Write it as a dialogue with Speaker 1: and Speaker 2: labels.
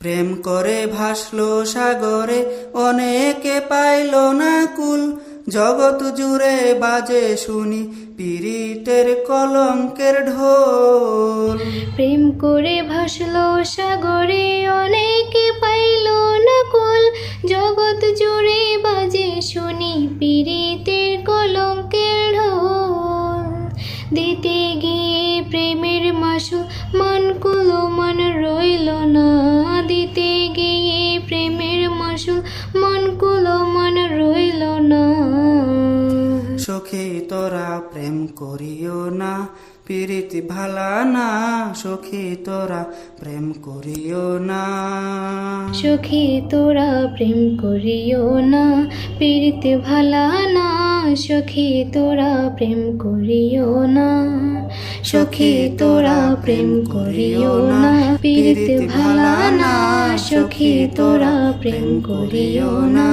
Speaker 1: প্রেম করে ভাসলো সাগরে, অনেকে পাইল না কুল। জগত জুড়ে বাজে শুনি পিরিতের কলঙ্কের ঢোল।
Speaker 2: প্রেম করে ভাসলো সাগরে, অনেকে পাইল না কুল। জগৎ জুড়ে
Speaker 1: সখী তোরা প্রেম করিও না, পীড়িতি ভালা না সখী তোরা প্রেম করিও না।
Speaker 2: সখী তোরা প্রেম করিও না, পীড়িতে ভালা না সখী তোরা প্রেম করিও না। সখী তোরা প্রেম করিও না, পীড়িতে ভালা না সখী তোরা প্রেম করিও না।